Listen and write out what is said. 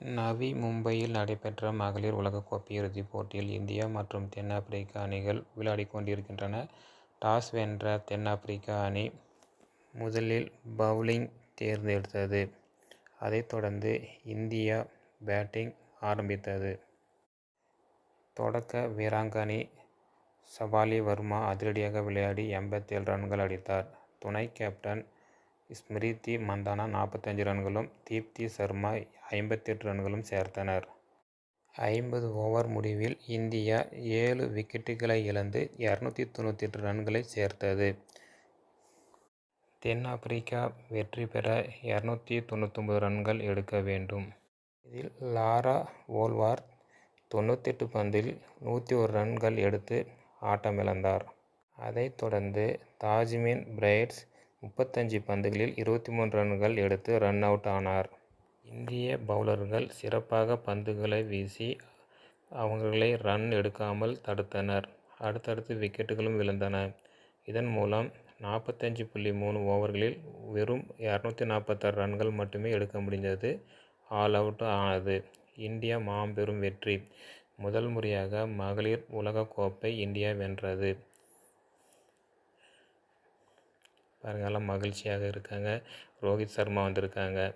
நவி மும்பையில் நடைபெற்ற மகளிர் உலகக்கோப்பை இறுதிப் போட்டியில் இந்தியா மற்றும் தென் அணிகள் விளையாடிக் கொண்டிருக்கின்றன. டாஸ் வென்ற தென் அணி முதலில் பவுலிங் தேர்ந்தெடுத்தது. அதைத் தொடர்ந்து இந்தியா பேட்டிங் ஆரம்பித்தது. தொடக்க வீராங்கனை சவாலி வர்மா அதிரடியாக விளையாடி எண்பத்தேழு ரன்கள் அடித்தார். துணை கேப்டன் ஸ்மிருதி மந்தானா நாற்பத்தஞ்சு ரன்களும் தீப்தி சர்மா ஐம்பத்தெட்டு ரன்களும் சேர்த்தனர். ஐம்பது ஓவர் முடிவில் இந்தியா ஏழு விக்கெட்டுகளை இழந்து இருநூற்று தொண்ணூற்றெட்டு ரன்களை சேர்த்தது. தென் ஆப்பிரிக்கா வெற்றி பெற இரநூத்தி தொண்ணூத்தொம்பது ரன்கள் எடுக்க வேண்டும். இதில் லாரா ஓல்வார் தொண்ணூற்றெட்டு பந்தில் நூற்றி ஒரு ரன்கள் எடுத்து ஆட்டமிழந்தார். அதைத் தொடர்ந்து தாஜ்மின் பிரைட்ஸ் முப்பத்தஞ்சு பந்துகளில் இருபத்தி மூன்று ரன்கள் எடுத்து ரன் அவுட் ஆனார். இந்திய பவுலர்கள் சிறப்பாக பந்துகளை வீசி அவர்களை ரன் எடுக்காமல் தடுத்தனர். அடுத்தடுத்து விக்கெட்டுகளும் விழுந்தன. இதன் மூலம் நாற்பத்தஞ்சு புள்ளி மூணு ஓவர்களில் வெறும் இரநூத்தி நாற்பத்தாறு ரன்கள் மட்டுமே எடுக்க முடிந்தது. ஆல் அவுட் ஆனது. இந்தியா மாபெரும் வெற்றி முதல் முறையாக மகளிர் உலகக்கோப்பை இந்தியா வென்றது. பாருங்கள் எல்லாம் மகிழ்ச்சியாக இருக்காங்க. ரோஹித் சர்மா வந்திருக்காங்க.